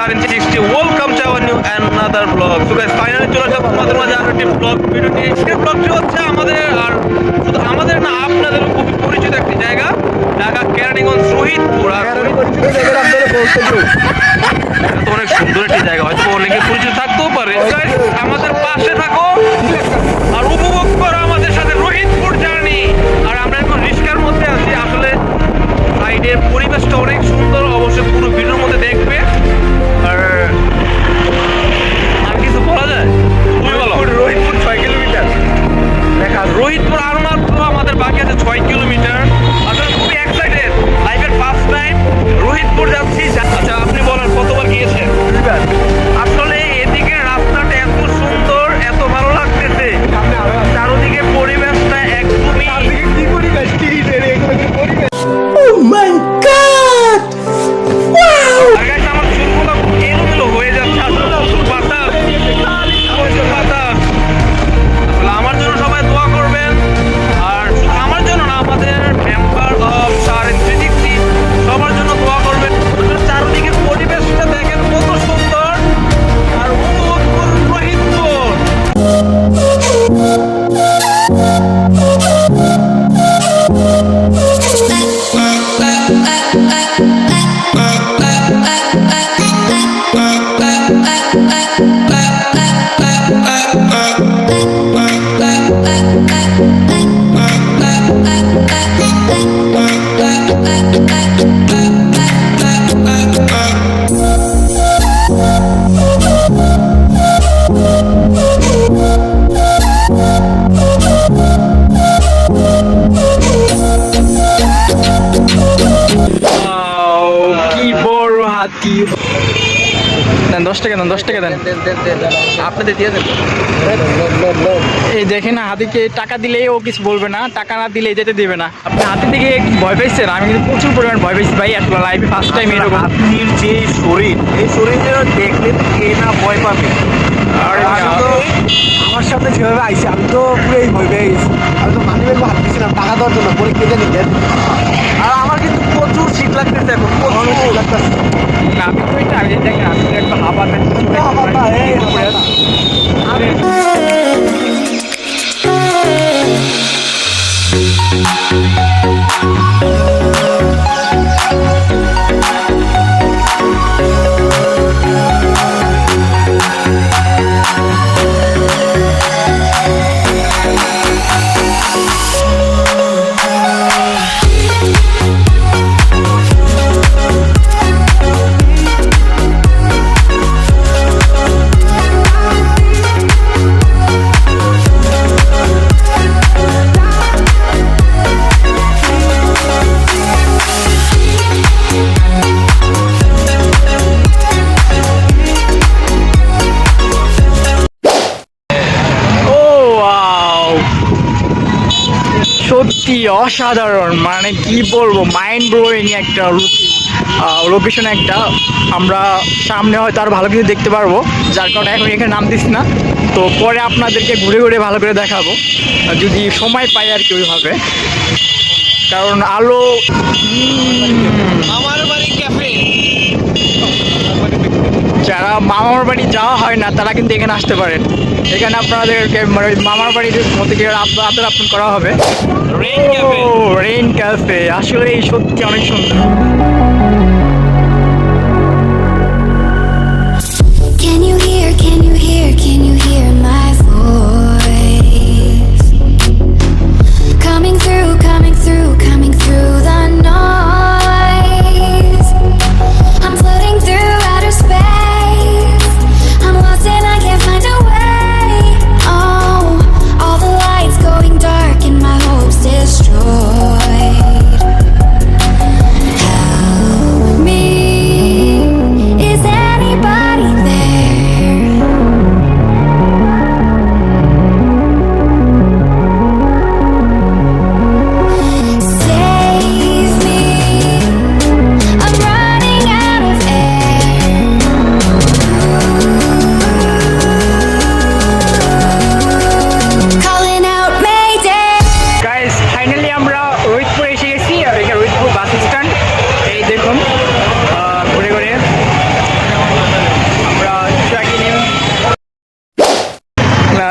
Star in 60. Welcome to our new another vlog. So চলে আসলাম তোমাদের মাঝে আরও একটি vlog ভিডিও নিয়ে। এই vlogটি হচ্ছে আমাদের আর শুধু আমাদের না আপনাদেরও খুবই পরিচিত একটি জায়গা ঢাকা কেরানীগঞ্জ শহীদপুর আর তো অনেক সুন্দর একটি জায়গা হয়তো অনেকে পরিচিত থাকতেও পারে আমাদের পাশে থাকো আর উপভোগ করো আমাদের সাথে রোহিতপুর জার্নি আর আমরা এখন রিস্কার মধ্যে আছি আসলে সাইডের পরিবেশটা অনেক সুন্দর like দশ টাকা দেন দশ টাকা দেন। আপনাদের দিয়ে দেন এই দেখেন না হাতিকে টাকা দিলেই ও কিছু বলবে না টাকা না দিলে যেতে দেবে না। আপনি হাতি থেকে ভয় পাইছেন? আমি কিন্তু প্রচুর পরিমাণ ভয় পাইছি ভাই আসলে লাইফে ফার্স্ট টাইম এরকম। হাতির যে শরীর এই শরীর যেন দেখলে কে না ভয় পাবে? আর আমার সামনে যেভাবে আইসি আমি তো পুরোই ভয় পেয়ে গেছি। আমি তো মানি ব্যাগ দিয়েছিলাম টাকা দেওয়ার জন্য পরে কেটে নিতেন সত্যি অসাধারণ মানে কি বলব মাইন্ড ব্লোয়িং একটা লোকেশন একটা, আমরা সামনে হয়তো আর ভালো কিছু দেখতে পারব, যার কারণে এখন এখানে নাম দিস না। তো পরে আপনাদেরকে ঘুরে ঘুরে ভালো করে দেখাবো, যদি সময় পাই আর কি ওইভাবে। কারণ আলো আমার বাড়ি ক্যাফে যারা মামার বাড়ি যাওয়া হয় না তারা কিন্তু এখানে আসতে পারেন। এখানে আপনাদেরকে মানে মামার বাড়ির মতো গিয়ে আদর আপন করা হবে। রেইন ক্যাফে ও রেইন ক্যাফে আসলে এই সত্যি অনেক সুন্দর।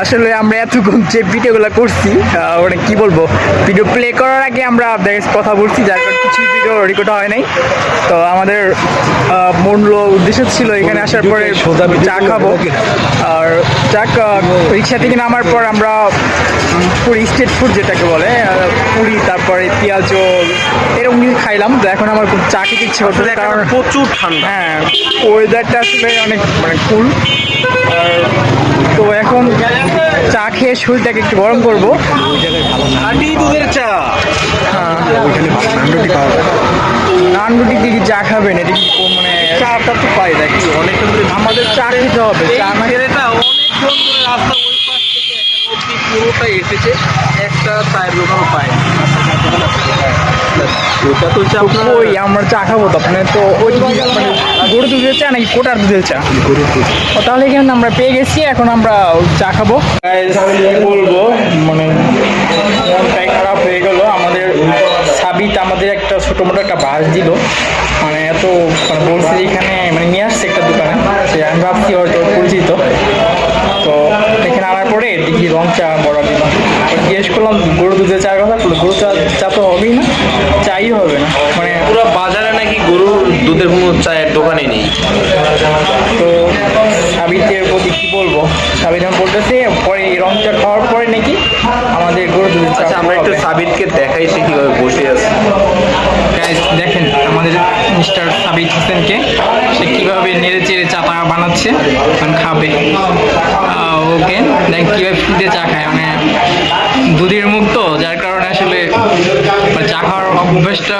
আসলে আমরা এতক্ষণ যে ভিডিওগুলো করছি ওটা কি বলব ভিডিও প্লে করার আগে আমরা কথা বলছি যার কারণে কিছু ভিডিও রেকর্ড হয় নাই। তো আমাদের মূল উদ্দেশ্য ছিল এখানে আসার পরে চা খাব। আর চাক রিক্সা থেকে নামার পর আমরা পুরি স্ট্রিট ফুড যেটাকে বলে পুরি তারপরে পেঁয়াজও এরকম কিছু খাইলাম। তো এখন আমার খুব চা খেতে ইচ্ছে করছে কারণ প্রচুর ঠান্ডা। হ্যাঁ ওয়েদারটা আসলে অনেক মানে কুল তো এখন চা খেয়ে শরীরটাকে একটু গরম করব। দুধের চা। নান রুটি দিয়ে চা খাবেন? এটা কি মানে চাটা তো পাই নাকি অনেক আমাদের চা খেতে হবে। চা না পুরোটাই এসেছে একটা চায়ের দোকানও পায় ওটা তো আপনার ওই আমরা চা খাব তো আপনার তো ওই মানে গরু দুধের চা নাকি কোটার দুধের চা? ও তাহলে এখানে আমরা পেয়ে গেছি এখন আমরা চা খাব। বলব? মানে মনটাই খারাপ হয়ে গেল। আমাদের সাবিত আমাদের একটা ছোটো মোটো একটা বাস দিল। মানে এত মানে বলছে এখানে মানে নিয়ে আসছে একটা দোকানে। সে আমি ভাবছি হয়তো পরিচিত তো এখানে আনার পরে দেখি রং চা বড় দিল জিজ্ঞেস করলাম গরু দুধে চা কথা গরু চা চা তো হবেই না চাই হবে না। মানে পুরো বাজারে নাকি গরুর দুধের কোনো চায়ের দোকানে নেই? তো বলব? সাবিত এখন বলতেছে পরে এই রং খাওয়ার পরে নাকি আমাদের গরু আচ্ছা আমরা একটু হবে। সাবিতকে দেখাই সে কীভাবে বসে আছে। দেখেন আমাদের মিস্টার সাবিত হোসেনকে সে কীভাবে নেড়ে চেড়ে চা টা বানাচ্ছে এখন খাবে। ওকে দেখ কীভাবে ফুটে চা খায়। মানে দুধের মুখ তো যার কারণে আসলে চা খাওয়ার অভ্যাসটা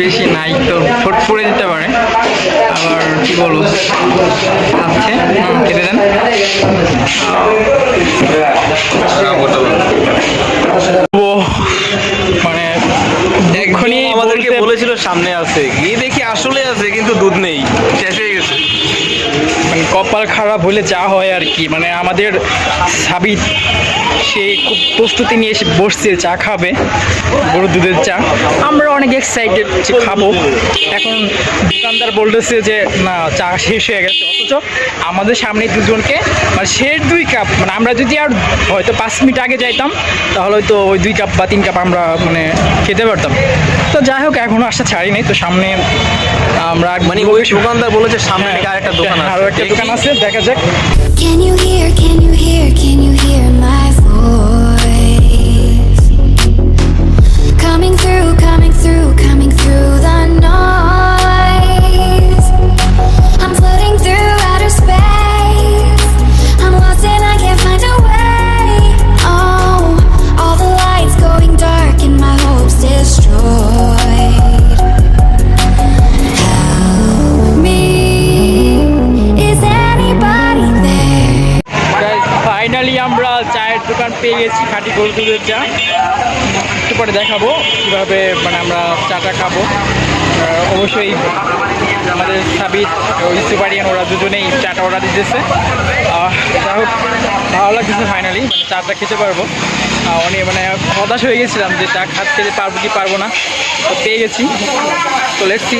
বেশি নাই তো ঠোঁট পড়ে যেতে পারে। আবার কি বলব খাচ্ছে হুম, খেতে দেন। ও মানে এক্ষুনি আমাদেরকে বলেছিল সামনে আছে গিয়ে দেখি আসলে আছে কিন্তু দুধ নেই। শেষ কপাল খারাপ হলে যা হয় আর কি। মানে আমাদের সাবিত সে খুব প্রস্তুতি নিয়ে এসে বসছে চা খাবে গরুর দুধের চা। আমরা অনেক এক্সাইটেড যে খাব। এখন দোকানদার বলতেছে যে না চা শেষ হয়ে গেছে। অথচ আমাদের সামনে দুজনকে মানে শেষ দুই কাপ মানে আমরা যদি আর হয়তো পাঁচ মিনিট আগে যাইতাম তাহলে হয়তো ওই দুই কাপ বা তিন কাপ আমরা মানে খেতে পারতাম। তো যাই হোক এখনও আসা ছাড়ি নাই তো সামনে আমরা মানে ওই দোকানদার বলেছে সামনে নাকি আরেকটা দোকান হ্যাঁ, আছে আরও একটা দোকান আছে দেখা যাক। একটু পরে দেখাবো কীভাবে মানে আমরা চাটা খাব। অবশ্যই আমাদের সাবিত ও ইস্তুপারিয়ান ওরা দুজনেই চাটা অর্ডার দিতেছে। যাই হোক, ভালো লাগতেছে ফাইনালি মানে চাটা খেতে পারব। অনেক মানে হতাশ হয়ে গেছিলাম যে চা খাত খেতে পারব কি পারব না। তো পেয়ে গেছি। তো লেটসি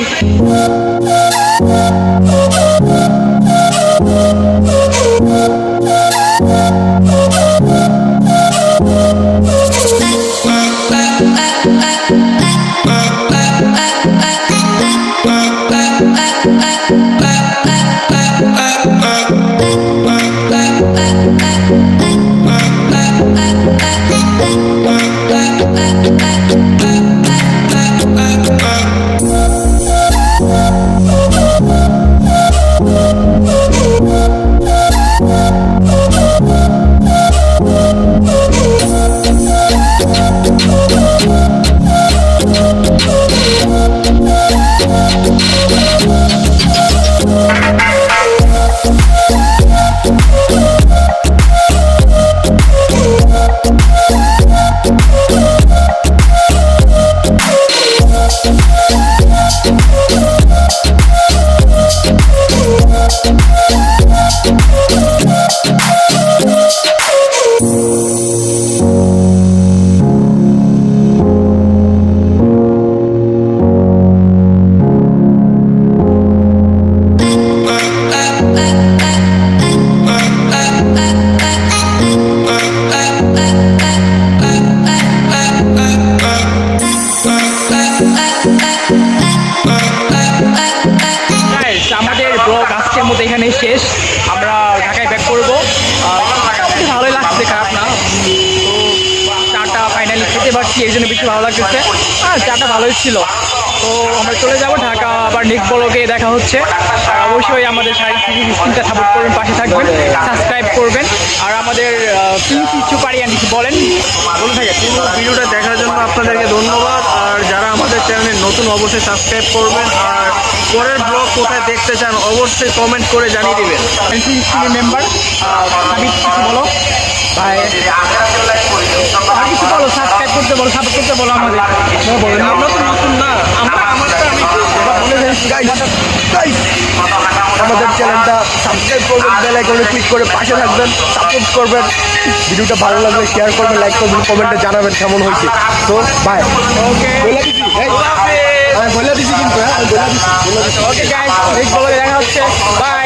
আজকের মতো এখানে শেষ। আমরা ঢাকায় ব্যাক করব। ভালোই লাগছে, খারাপ না। তো চাটা ফাইনালি খেতে পারছি, এই জন্য বেশি ভালো লাগতেছে। হ্যাঁ চাটা ভালোই ছিল। তো আমরা চলে যাব ঢাকা আবার নেক্সট ব্লগে দেখা হচ্ছে। আর অবশ্যই আমাদের শারীরিক ফিজিক স্কিনটা সাপোর্ট করবেন পাশে থাকবেন সাবস্ক্রাইব করবেন। আর আমাদের প্লিজ কিছু পারি আর কিছু বলেন। বলে থাকে পুরো ভিডিওটা দেখার জন্য আপনাদেরকে ধন্যবাদ। আর যারা আমাদের চ্যানেলে নতুন অবশ্যই সাবস্ক্রাইব করবেন। আর পরের ব্লগ কোথায় দেখতে চান অবশ্যই কমেন্ট করে জানিয়ে দেবেন। মেম্বার সাবিত কিছু বলো। ভাই। কিছু বলো সাবস্ক্রাইব করতে বলো সাপোর্ট করতে বলো আমাদের বলো আমরা তো নতুন না। আমরা আমারটা আমি Guys, আমাদের চ্যানেলটা সাবস্ক্রাইব করবেন বেল আইকনে ক্লিক করে পাশে থাকবেন সাপোর্ট করবেন। ভিডিওটা ভালো লাগলে শেয়ার করবেন লাইক করবেন কমেন্টে জানাবেন কেমন হয়েছে। তো বাই ওকে বলে দিছি আমি বলে দিছি কিন্তু হ্যাঁ বলে দিছি ওকে গাইস নেক্সট ব্লগে দেখা হচ্ছে। বাই